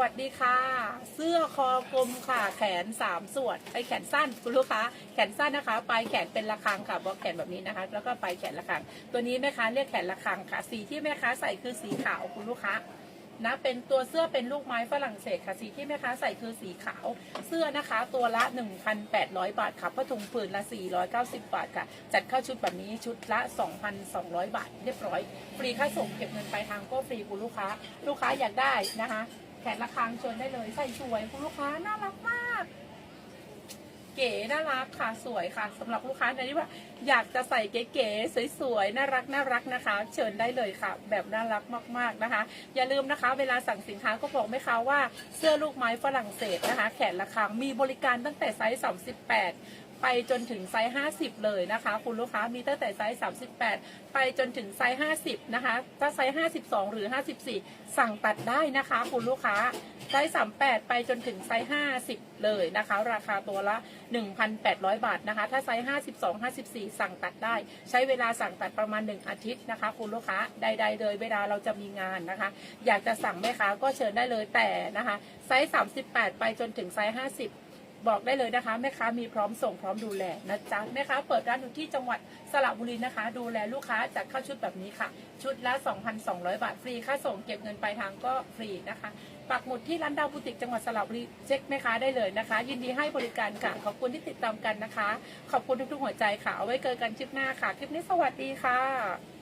วัสดีค่ะ เสื้อคอกลมค่ะ แขนสามส่วนไอแขนสั้นคุณลูกค้าแขนสั้นนะคะ ปลายแขนเป็นระฆังค่ะบล็อกแขนแบบนี้นะคะ แล้วก็ปลายแขนระฆัง ตัวนี้แม่ค้าเรียกแขนระฆังค่ะ สีที่แม่ค้าใส่คือสีขาวคุณลูกค้านะเป็นตัวเสื้อเป็นลูกไม้ฝรั่งเศสค่ะสีที่แม่ค้าใส่คือสีขาวเสื้อนะคะ ตัวละ 1,800 บาทค่ะผ้าถุงผืนละ 490 บาทค่ะ จัดเข้าชุดแบบนี้ชุดละ 2,200 บาท เรียบร้อย ฟรีค่าส่งเก็บเงินปลายทางก็ฟรีคุณลูกค้า ลูกค้าอยากได้นะคะ แขนละครังชวนได้เลยใส่สวยคุณลูกค้าน่ารักมาก เก๋น่ารักค่ะสวยค่ะสำหรับลูกค้าในที่ว่า อยากจะใส่เก๋ๆสวยๆน่ารักน่ารักนะคะ เชิญได้เลยค่ะ แบบน่ารักมากๆนะคะ อย่าลืมนะคะ เวลาสั่งสินค้าก็บอกไหมคะว่าเสื้อลูกไม้ฝรั่งเศสนะคะ แขนละครังมีบริการตั้งแต่ไซส์38 ไปจนถึงไซส์50 เลยนะคะ คุณลูกค้ามีตั้งแต่ไซส์38 ไปจนถึงไซส์50 นะคะ ถ้าไซส์52 หรือ 54 สั่งตัดได้นะคะ คุณลูกค้าไซส์38 ไปจนถึงไซส์50 เลยนะคะ ราคาตัวละ 1,800 บาทนะคะ ถ้าไซส์52 54 สั่งตัดได้ ใช้เวลาสั่งตัดประมาณ 1 อาทิตย์นะคะ คุณลูกค้าใดๆเลยเวลาเราจะมีงานนะคะ อยากจะสั่งแม่ค้าก็เชิญได้เลยแต่นะคะไซส์38 ไปจนถึงไซส์50 บอกได้เลยนะคะ แม่ค้ามีพร้อมส่งพร้อมดูแลนะจ๊ะแม่ค้าเปิดร้านอยู่ที่จังหวัดสระบุรีนะคะ ดูแลลูกค้าจัดเข้าชุดแบบนี้ค่ะ ชุดละ 2,200 บาทฟรีค่าส่งเก็บเงินปลายทางก็ฟรีนะคะปักหมุดที่ร้านดาวบุติกจังหวัดสระบุรีเช็คแม่ค้าได้เลยนะคะ ยินดีให้บริการค่ะขอบคุณที่ติดตามกันนะคะ ขอบคุณทุกๆหัวใจค่ะเอาไว้เจอกันคลิปหน้าค่ะ คลิปนี้สวัสดีค่ะ